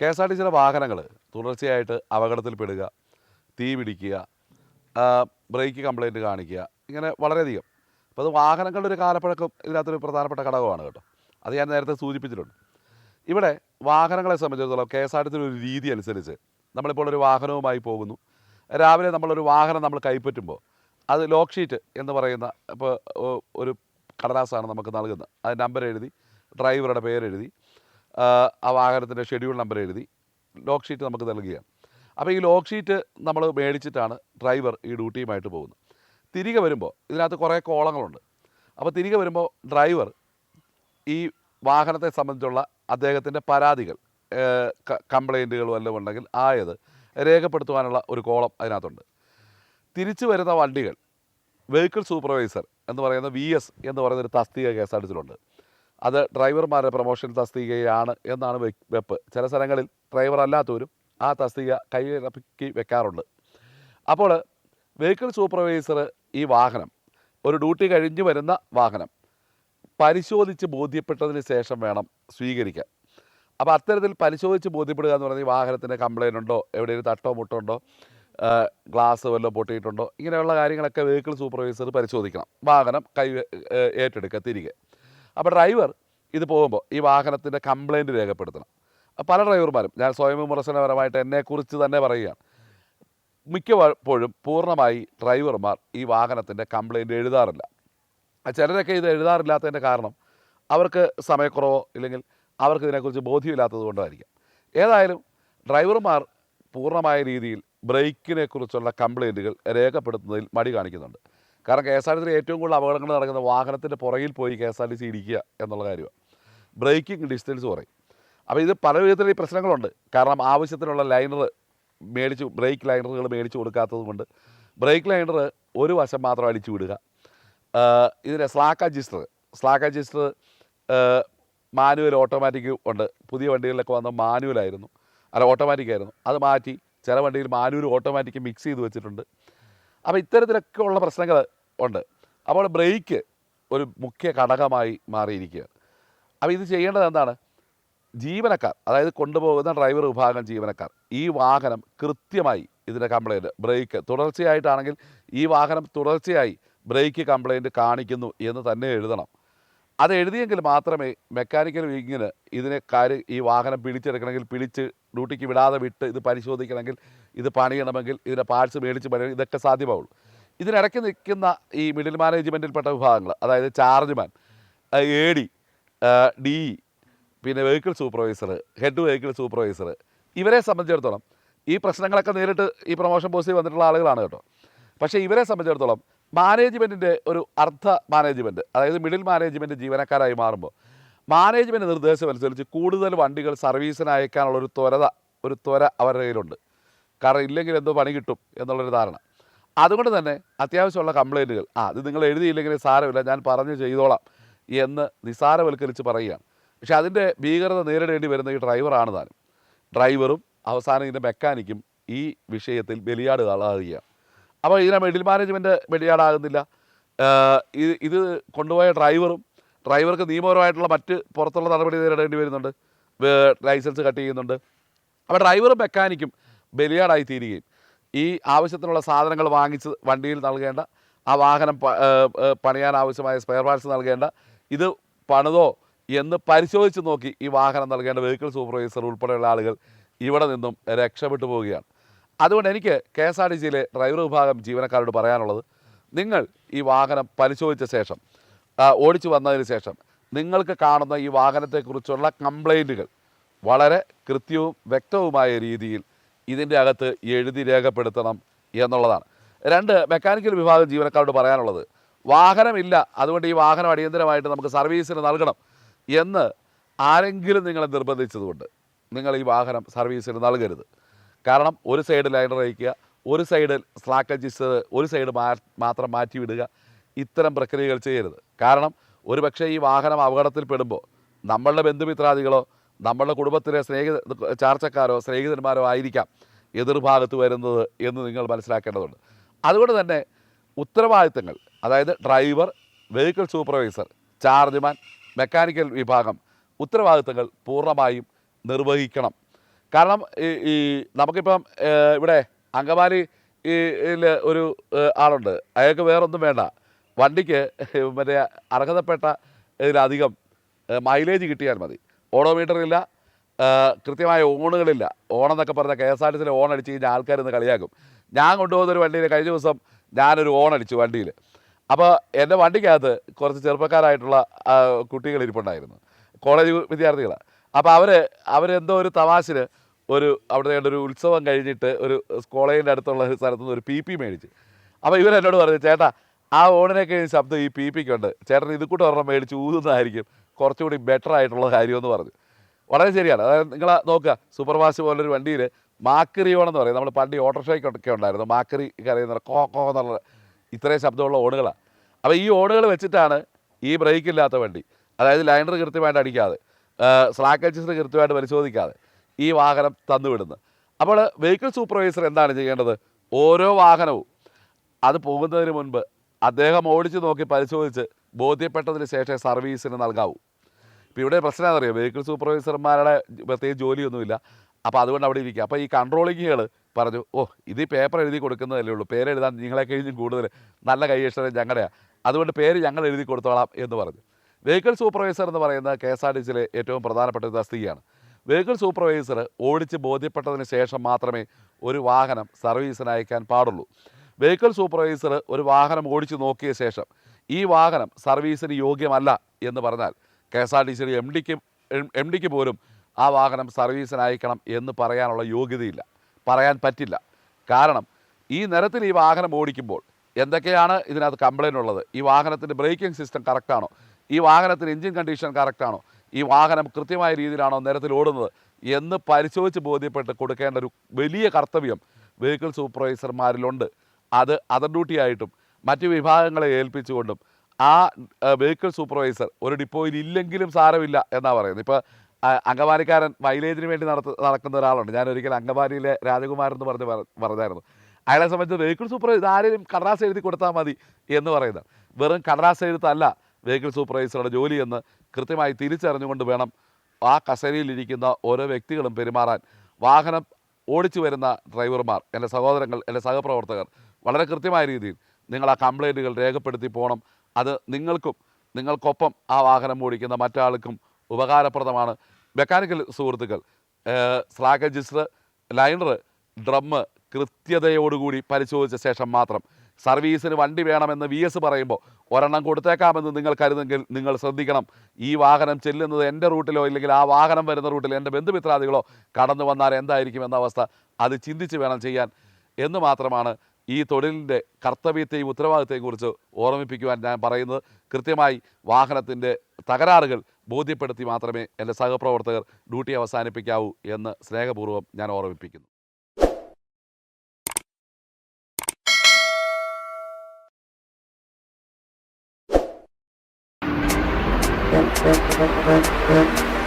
K S R T സിയുടെ വാഹനങ്ങൾ തുടർച്ചയായിട്ട് അപകടത്തിൽപ്പെടുക തീ പിടിക്കുക ബ്രേക്ക് കംപ്ലൈന്റ് കാണിക്കുക ഇങ്ങനെ വളരെയധികം. അപ്പോൾ അത് വാഹനങ്ങളുടെ ഒരു കാലപ്പഴക്കം ഇതിനകത്തൊരു പ്രധാനപ്പെട്ട ഘടകമാണ് കേട്ടോ. അത് ഞാൻ നേരത്തെ സൂചിപ്പിച്ചിട്ടുണ്ട്. ഇവിടെ വാഹനങ്ങളെ സംബന്ധിച്ചിടത്തോളം കെ എസ് ആർ ടി സിയുടെ ഒരു രീതി അനുസരിച്ച് നമ്മളിപ്പോൾ ഒരു വാഹനവുമായി പോകുന്നു. രാവിലെ നമ്മളൊരു വാഹനം നമ്മൾ കൈപ്പറ്റുമ്പോൾ അത് ലോക്ക് ഷീറ്റ് എന്ന് പറയുന്ന ഇപ്പോൾ ഒരു കടലാസാണ് നമുക്ക് നൽകുന്നത്. അത് നമ്പർ എഴുതി ഡ്രൈവറുടെ പേരെഴുതി ആ, വാഹനത്തിന്റെ ഷെഡ്യൂൾ നമ്പർ എഴുതി. ലോക്ക് ഷീറ്റ് നമുക്ക് നൽകുകയാണ് അപ്പോൾ ഈ ലോക്ക് ഷീറ്റ് നമ്മൾ മേടിച്ചിട്ടാണ് ഡ്രൈവർ ഈ ഡ്യൂട്ടിയുമായിട്ട് പോകുന്നത്. തിരികെ വരുമ്പോൾ ഇതിനകത്ത് കുറേ കോളങ്ങളുണ്ട്. അപ്പോൾ തിരികെ വരുമ്പോൾ ഡ്രൈവർ ഈ വാഹനത്തെ സംബന്ധിച്ചുള്ള അദ്ദേഹത്തിന്റെ പരാതികൾ കംപ്ലൈന്റുകൾ വല്ലതും ഉണ്ടെങ്കിൽ ആയത് രേഖപ്പെടുത്തുവാനുള്ള ഒരു കോളം അതിനകത്തുണ്ട്. തിരിച്ചു വരുന്ന വണ്ടികൾ വെഹിക്കിൾ സൂപ്പർവൈസർ എന്ന് പറയുന്ന വി എസ് എന്ന് പറയുന്ന ഒരു തസ്തിക കെ അത് ഡ്രൈവർമാരുടെ പ്രൊമോഷൻ തസ്തികയാണ് എന്നാണ് വെപ്പ്. ചില സ്ഥലങ്ങളിൽ ഡ്രൈവർ അല്ലാത്തവരും ആ തസ്തിക കൈയിറക്കി വെക്കാറുണ്ട്. അപ്പോൾ വെഹിക്കിൾ സൂപ്പർവൈസർ ഈ വാഹനം ഒരു ഡ്യൂട്ടി കഴിഞ്ഞ് വരുന്ന വാഹനം പരിശോധിച്ച് ബോധ്യപ്പെട്ടതിന് ശേഷം വേണം സ്വീകരിക്കാൻ. അപ്പോൾ അത്തരത്തിൽ പരിശോധിച്ച് ബോധ്യപ്പെടുക എന്ന് പറഞ്ഞാൽ ഈ വാഹനത്തിന്റെ കംപ്ലൈന്റ് ഉണ്ടോ എവിടെയൊരു തട്ടോ മുട്ടോ ഉണ്ടോ ഗ്ലാസ് വല്ലതും പൊട്ടിയിട്ടുണ്ടോ ഇങ്ങനെയുള്ള കാര്യങ്ങളൊക്കെ വെഹിക്കിൾ സൂപ്പർവൈസർ പരിശോധിക്കണം. വാഹനം കൈ ഏറ്റെടുക്കുക തിരികെ. അപ്പോൾ ഡ്രൈവർ ഇത് പോകുമ്പോൾ ഈ വാഹനത്തിന്റെ കംപ്ലൈന്റ് രേഖപ്പെടുത്തണം. പല ഡ്രൈവർമാരും ഞാൻ സ്വയം വിമർശനപരമായിട്ട് എന്നെക്കുറിച്ച് തന്നെ പറയുകയാണ്. മിക്കപ്പോഴും പൂർണമായി ഡ്രൈവർമാർ ഈ വാഹനത്തിന്റെ കംപ്ലൈന്റ് എഴുതാറില്ല. ചിലരൊക്കെ ഇത് എഴുതാറില്ലാത്തതിന്റെ കാരണം അവർക്ക് സമയക്കുറവോ ഇല്ലെങ്കിൽ അവർക്ക് ഇതിനെക്കുറിച്ച് ബോധ്യമില്ലാത്തത് കൊണ്ടായിരിക്കാം. ഏതായാലും ഡ്രൈവർമാർ പൂർണമായ രീതിയിൽ ബ്രേക്കിനെക്കുറിച്ചുള്ള കംപ്ലൈന്റുകൾ രേഖപ്പെടുത്തുന്നതിൽ മടി കാണിക്കുന്നുണ്ട്. കാരണം കെ എസ് ആർ ടി സിയിൽ ഏറ്റവും കൂടുതൽ അപകടങ്ങൾ നടക്കുന്നത് വാഹനത്തിന്റെ പുറകിൽ പോയി K S R T C ഇടിക്കുക എന്നുള്ള കാര്യമാണ്. ബ്രേക്കിംഗ് ഡിസ്റ്റൻസ് കുറയും. അപ്പോൾ ഇത് പല വിധത്തിലുള്ള പ്രശ്നങ്ങളുണ്ട്. കാരണം ആവശ്യത്തിനുള്ള ലൈനർ മേടിച്ച് ബ്രേക്ക് ലൈനറുകൾ മേടിച്ച് കൊടുക്കാത്തത് കൊണ്ട് ബ്രേക്ക് ലൈനർ ഒരു വശം മാത്രം അടിച്ചു വിടുക. ഇതിന്റെ slack adjuster slack adjuster manual automatic ഉണ്ട്. പുതിയ വണ്ടികളിലൊക്കെ വന്ന മാനുവലായിരുന്നു അല്ല ഓട്ടോമാറ്റിക് ആയിരുന്നു. അത് മാറ്റി ചില വണ്ടിയിൽ മാനുവൽ ഓട്ടോമാറ്റിക് മിക്സ് ചെയ്ത് വെച്ചിട്ടുണ്ട്. അപ്പോൾ ഇത്തരത്തിലൊക്കെ ഉള്ള പ്രശ്നങ്ങൾ ഉണ്ട്. അപ്പോൾ ബ്രേക്ക് ഒരു മുഖ്യ ഘടകമായി മാറിയിരിക്കുകയാണ്. അപ്പോൾ ഇത് ചെയ്യേണ്ടത് എന്താണ്? ജീവനക്കാർ അതായത് കൊണ്ടുപോകുന്ന ഡ്രൈവർ വിഭാഗം ജീവനക്കാർ ഈ വാഹനം കൃത്യമായി ഇതിന്റെ കംപ്ലൈന്റ് ബ്രേക്ക് തുടർച്ചയായിട്ടാണെങ്കിൽ ഈ വാഹനം തുടർച്ചയായി ബ്രേക്ക് കംപ്ലൈന്റ് കാണിക്കുന്നു എന്ന് തന്നെ എഴുതണം. അത് എഴുതിയെങ്കിൽ മാത്രമേ മെക്കാനിക്കൽ വിങ്ങിന് ഇതിനെ കാര്യം ഈ വാഹനം പിടിച്ചെടുക്കണമെങ്കിൽ പിടിച്ച് ഡ്യൂട്ടിക്ക് വിടാതെ വിട്ട് ഇത് പരിശോധിക്കണമെങ്കിൽ ഇത് പണിയണമെങ്കിൽ ഇതിന്റെ പാർട്സ് മേടിച്ച് പണിയണം ഇതൊക്കെ സാധ്യമാവുള്ളൂ. ഇതിനിടയ്ക്ക് നിൽക്കുന്ന ഈ മിഡിൽ മാനേജ്മെന്റിൽപ്പെട്ട വിഭാഗങ്ങൾ അതായത് ചാർജ്മാൻ എ ഡി ഡി പിന്നെ vehicle supervisor head vehicle supervisor ഇവരെ സംബന്ധിച്ചിടത്തോളം ഈ പ്രശ്നങ്ങളൊക്കെ നേരിട്ട് ഈ പ്രൊമോഷൻ പോസ്റ്റിൽ വന്നിട്ടുള്ള ആളുകളാണ് കേട്ടോ. പക്ഷേ ഇവരെ സംബന്ധിച്ചിടത്തോളം മാനേജ്മെന്റിന്റെ ഒരു അർദ്ധ മാനേജ്മെന്റ് അതായത് മിഡിൽ മാനേജ്മെന്റ് ജീവനക്കാരായി മാറുമ്പോൾ മാനേജ്മെന്റ് നിർദ്ദേശം അനുസരിച്ച് കൂടുതൽ വണ്ടികൾ സർവീസിന് അയക്കാനുള്ള ഒരു ത്വരത ഒരു ത്വര അവരുടെ കയ്യിലുണ്ട്. കാരണം ഇല്ലെങ്കിൽ എന്തോ പണി കിട്ടും എന്നുള്ളൊരു ധാരണ. അതുകൊണ്ട് തന്നെ അത്യാവശ്യമുള്ള കംപ്ലൈന്റുകൾ ആ അത് നിങ്ങൾ എഴുതിയില്ലെങ്കിൽ സാരമില്ല ഞാൻ പറഞ്ഞു ചെയ്തോളാം എന്ന് നിസാരവൽക്കരിച്ച് പറയുകയാണ്. പക്ഷേ അതിന്റെ ഭീകരത നേരിടേണ്ടി വരുന്ന ഈ ഡ്രൈവറാണ് താനും. ഡ്രൈവറും അവസാനം ഇതിന്റെ മെക്കാനിക്കും ഈ വിഷയത്തിൽ ബലിയാടുകളാകുകയാണ്. അപ്പോൾ ഇതിനെ മിഡിൽ മാനേജ്മെന്റ് ബലിയാടാകുന്നില്ല. ഇത് ഇത് കൊണ്ടുപോയ ഡ്രൈവറും ഡ്രൈവർക്ക് നിയമപരമായിട്ടുള്ള മറ്റ് പുറത്തുള്ള നടപടി നേരിടേണ്ടി വരുന്നുണ്ട്. ലൈസൻസ് കട്ട് ചെയ്യുന്നുണ്ട്. അപ്പോൾ ഡ്രൈവറും മെക്കാനിക്കും ബലിയാടായി തീരുകയും ഈ ആവശ്യത്തിനുള്ള സാധനങ്ങൾ വാങ്ങിച്ച് വണ്ടിയിൽ നൽകേണ്ട ആ വാഹനം പണിയാൻ ആവശ്യമായ സ്പെയർ പാർട്സ് നൽകേണ്ട ഇത് പണിതോ എന്ന് പരിശോധിച്ച് നോക്കി ഈ വാഹനം നൽകേണ്ട വെഹിക്കിൾ സൂപ്പർവൈസർ ഉൾപ്പെടെയുള്ള ആളുകൾ ഇവിടെ നിന്നും രക്ഷപ്പെട്ടു പോവുകയാണ്. അതുകൊണ്ട് എനിക്ക് കെ എസ് ആർ ടി സിയിലെ ഡ്രൈവർ വിഭാഗം ജീവനക്കാരോട് പറയാനുള്ളത് നിങ്ങൾ ഈ വാഹനം പരിശോധിച്ച ശേഷം ഓടിച്ചു വന്നതിന് ശേഷം നിങ്ങൾക്ക് കാണുന്ന ഈ വാഹനത്തെക്കുറിച്ചുള്ള കംപ്ലൈന്റുകൾ വളരെ കൃത്യവും വ്യക്തവുമായ രീതിയിൽ ഇതിന്റെ അകത്ത് എഴുതി രേഖപ്പെടുത്തണം എന്നുള്ളതാണ്. രണ്ട് മെക്കാനിക്കൽ വിഭാഗം ജീവനക്കാരോട് പറയാനുള്ളത് വാഹനമില്ല അതുകൊണ്ട് ഈ വാഹനം അടിയന്തരമായിട്ട് നമുക്ക് സർവീസിന് നൽകണം എന്ന് ആരെങ്കിലും നിങ്ങളെ നിർബന്ധിച്ചതുകൊണ്ട് നിങ്ങൾ ഈ വാഹനം സർവീസിന് നൽകരുത്. കാരണം ഒരു സൈഡ് ലൈനർ അയക്കുക ഒരു സൈഡ് സ്ലാക്ക് അഡ്ജസ്റ്റ് ഒരു സൈഡ് മാത്രം മാറ്റി വിടുക ഇത്തരം പ്രക്രിയകൾ ചെയ്യരുത്. കാരണം ഒരുപക്ഷെ ഈ വാഹനം അപകടത്തിൽപ്പെടുമ്പോൾ നമ്മളുടെ ബന്ധുമിത്രാദികളോ നമ്മളുടെ കുടുംബത്തിലെ സ്നേഹിത ചാർച്ചക്കാരോ സ്നേഹിതന്മാരോ ആയിരിക്കാം എതിർഭാഗത്ത് വരുന്നത് എന്ന് നിങ്ങൾ മനസ്സിലാക്കേണ്ടതുണ്ട്. അതുകൊണ്ട് തന്നെ ഉത്തരവാദിത്തങ്ങൾ അതായത് driver vehicle supervisor chargeman mechanical വിഭാഗം ഉത്തരവാദിത്തങ്ങൾ പൂർണമായും നിർവഹിക്കണം. കാരണം ഈ നമുക്കിപ്പം ഇവിടെ അങ്കമാലി ഒരു ആളുണ്ട്. അയാൾക്ക് വേറൊന്നും വേണ്ട. വണ്ടിക്ക് മറ്റേ അർഹതപ്പെട്ട ഇതിലധികം മൈലേജ് കിട്ടിയാൽ മതി. ഓഡോമീറ്റർ ഇല്ല കൃത്യമായ ഓണുകളില്ല ഓണെന്നൊക്കെ പറഞ്ഞാൽ കെ എസ് ആർ ടി സിയിൽ ഓൺ അടിച്ച് കഴിഞ്ഞാൽ ആൾക്കാരൊന്ന് കളിയാക്കും. ഞാൻ കൊണ്ടുപോകുന്നൊരു വണ്ടിയിൽ കഴിഞ്ഞ ദിവസം ഞാനൊരു ഓൺ അടിച്ചു വണ്ടിയിൽ അപ്പോൾ എന്റെ വണ്ടിക്കകത്ത് കുറച്ച് ചെറുപ്പക്കാരായിട്ടുള്ള കുട്ടികൾ ഇരിപ്പുണ്ടായിരുന്നു. കോളേജ് വിദ്യാർത്ഥികളാണ് അപ്പോൾ അവർ അവരെന്തോ ഒരു തമാശന് ഒരു അവിടെ ഒരു ഉത്സവം കഴിഞ്ഞിട്ട് ഒരു കോളേജിന്റെ അടുത്തുള്ള ഒരു സ്ഥലത്ത് നിന്ന് ഒരു പി പി മേടിച്ച്. അപ്പോൾ ഇവരെന്നോട് പറഞ്ഞു ചേട്ടാ ആ ഓണിനൊക്കെ ശബ്ദം ഈ പി പിക്കുണ്ട് ചേട്ടൻ ഇത് ഒരെണ്ണം മേടിച്ച് ഊതുന്നതായിരിക്കും. കുറച്ചുകൂടി ബെറ്റർ ആയിട്ടുള്ള കാര്യമെന്ന് പറഞ്ഞു. വളരെ ശരിയാണ്. അതായത് നിങ്ങൾ നോക്കുക സൂപ്പർ ഫാസ്റ്റ് പോലൊരു വണ്ടിയിൽ മാക്കറി എന്ന് പറയും. നമ്മൾ പണ്ട് ഓട്ടോറിക്ഷയ്ക്കൊക്കെ ഉണ്ടായിരുന്നു. മാക്കറി കരയുന്ന കോ കോ എന്നുള്ള ഇത്രയും ശബ്ദമുള്ള ഓണുകളാണ് അപ്പോൾ ഈ ഓണുകൾ വെച്ചിട്ടാണ് ഈ ബ്രേക്ക് ഇല്ലാത്ത വണ്ടി. അതായത് ലൈനർ കൃത്യമായിട്ട് അടിക്കാതെ സ്ലാക്ക് അഡ്ജസ്റ്റർ കൃത്യമായിട്ട് പരിശോധിക്കാതെ ഈ വാഹനം തന്നുവിടുന്നത്. അപ്പോൾ വെഹിക്കിൾ സൂപ്പർവൈസർ എന്താണ് ചെയ്യേണ്ടത്? ഓരോ വാഹനവും അത് പോകുന്നതിന് മുൻപ് അദ്ദേഹം ഓടിച്ച് നോക്കി പരിശോധിച്ച് ബോധ്യപ്പെട്ടതിന് ശേഷം സർവീസിന് നൽകാവൂ. ഇപ്പോൾ ഇവിടെ പ്രശ്നം എന്നറിയാം വെഹിക്കിൾ സൂപ്പർവൈസർമാരുടെ പ്രത്യേകിച്ച് ജോലിയൊന്നുമില്ല. അപ്പോൾ അതുകൊണ്ട് അവിടെ ഇരിക്കുക. അപ്പോൾ ഈ കൺട്രോളിങ്ങുകൾ പറഞ്ഞു ഓ ഇത് പേപ്പർ എഴുതി കൊടുക്കുന്നതല്ലേ ഉള്ളൂ. പേര് എഴുതാൻ നിങ്ങളെ കഴിഞ്ഞും കൂടുതൽ നല്ല കൈയക്ഷരം ഞങ്ങളുടെയാണ് അതുകൊണ്ട് പേര് ഞങ്ങൾ എഴുതി കൊടുത്തോളാം എന്ന് പറഞ്ഞു. വെഹിക്കിൾ സൂപ്പർവൈസർ എന്ന് പറയുന്നത് കെ എസ് ആർ ടി സിയിലെ ഏറ്റവും പ്രധാനപ്പെട്ട ഒരു തസ്തികയാണ്. വെഹിക്കിൾ സൂപ്പർവൈസർ ഓടിച്ച് ബോധ്യപ്പെട്ടതിന് ശേഷം മാത്രമേ ഒരു വാഹനം സർവീസിന് അയക്കാൻ പാടുള്ളൂ. വെഹിക്കിൾ സൂപ്പർവൈസർ ഒരു വാഹനം ഓടിച്ച് നോക്കിയ ശേഷം ഈ വാഹനം സർവീസിന് യോഗ്യമല്ല എന്ന് പറഞ്ഞാൽ കെ എസ് ആർ ടി സിയുടെ എം ഡിക്ക് എം ഡിക്ക് പോലും ആ വാഹനം സർവീസിന് അയക്കണം എന്ന് പറയാനുള്ള യോഗ്യതയില്ല. പറയാൻ പറ്റില്ല. കാരണം ഈ നിരത്തിൽ ഈ വാഹനം ഓടിക്കുമ്പോൾ എന്തൊക്കെയാണ് ഇതിനകത്ത് കംപ്ലൈന്റ് ഉള്ളത്? ഈ വാഹനത്തിന്റെ ബ്രേക്കിംഗ് സിസ്റ്റം കറക്റ്റാണോ ഈ വാഹനത്തിന് എഞ്ചിൻ കണ്ടീഷൻ കറക്റ്റാണോ ഈ വാഹനം കൃത്യമായ രീതിയിലാണോ നിരത്തിൽ ഓടുന്നത്? എന്ന് പരിശോധിച്ച് ബോധ്യപ്പെട്ട് കൊടുക്കേണ്ട ഒരു വലിയ കർത്തവ്യം വെഹിക്കിൾ സൂപ്പർവൈസർമാരിലുണ്ട് അത് അതർ ഡ്യൂട്ടി ആയിട്ടും മറ്റ് വിഭാഗങ്ങളെ ഏൽപ്പിച്ചുകൊണ്ടും ആ വെഹിക്കിൾ സൂപ്പർവൈസർ ഒരു ഡിപ്പോയിൽ ഇല്ലെങ്കിലും സാരമില്ല എന്നാണ് പറയുന്നത്. ഇപ്പോൾ അങ്കമാലിക്കാരൻ മൈലേജിന് വേണ്ടി നടത്ത നടക്കുന്ന ഒരാളുണ്ട്. ഞാൻ ഒരിക്കൽ അങ്കമാലിയിലെ രാജകുമാരൻ എന്ന് പറഞ്ഞ് പറ- പറഞ്ഞായിരുന്നു. അയാളെ സംബന്ധിച്ച് വെഹിക്കിൾ സൂപ്പർവൈസർ ആരെയും കടലാസ് എഴുതി കൊടുത്താൽ മതി എന്ന് പറയുന്നത്. വെറും കടലാസ് എഴുത്തല്ല വെഹിക്കിൾ സൂപ്പർവൈസറുടെ ജോലി എന്ന് കൃത്യമായി തിരിച്ചറിഞ്ഞുകൊണ്ട് വേണം ആ കസേരയിലിരിക്കുന്ന ഓരോ വ്യക്തികളും പെരുമാറാൻ. വാഹനം ഓടിച്ചു വരുന്ന ഡ്രൈവർമാർ എന്റെ സഹോദരങ്ങൾ എന്റെ സഹപ്രവർത്തകർ വളരെ കൃത്യമായ രീതിയിൽ നിങ്ങൾ ആ കംപ്ലൈന്റുകൾ രേഖപ്പെടുത്തി പോകണം അത് നിങ്ങൾക്കും നിങ്ങൾക്കൊപ്പം ആ വാഹനം ഓടിക്കുന്ന മറ്റാൾക്കും ഉപകാരപ്രദമാണ്. മെക്കാനിക്കൽ സുഹൃത്തുക്കൾ സ്ലാഗ് രജിസ്റ്റർ ലൈനർ ഡ്രമ്മ് കൃത്യതയോടുകൂടി പരിശോധിച്ച ശേഷം മാത്രം. സർവീസിന് വണ്ടി വേണമെന്ന് വി എസ് പറയുമ്പോൾ ഒരെണ്ണം കൊടുത്തേക്കാമെന്ന് നിങ്ങൾ കരുതെങ്കിൽ നിങ്ങൾ ശ്രദ്ധിക്കണം. ഈ വാഹനം ചെല്ലുന്നത് എന്റെ റൂട്ടിലോ ഇല്ലെങ്കിൽ ആ വാഹനം വരുന്ന റൂട്ടിൽ എന്റെ ബന്ധുമിത്രാദികളോ കടന്നു വന്നാൽ എന്തായിരിക്കും എന്ന അവസ്ഥ അത് ചിന്തിച്ച് വേണം ചെയ്യാൻ. എന്ന് മാത്രമാണ് ഈ തൊഴിലിന്റെ കർത്തവ്യത്തെയും ഉത്തരവാദിത്തെയും കുറിച്ച് ഓർമ്മിപ്പിക്കുവാൻ ഞാൻ പറയുന്നത് കൃത്യമായി വാഹനത്തിന്റെ തകരാറുകൾ ബോധ്യപ്പെടുത്തി മാത്രമേ എന്റെ സഹപ്രവർത്തകർ ഡ്യൂട്ടി അവസാനിപ്പിക്കാവൂ എന്ന് സ്നേഹപൂർവം ഞാൻ ഓർമ്മിപ്പിക്കുന്നു Thank you.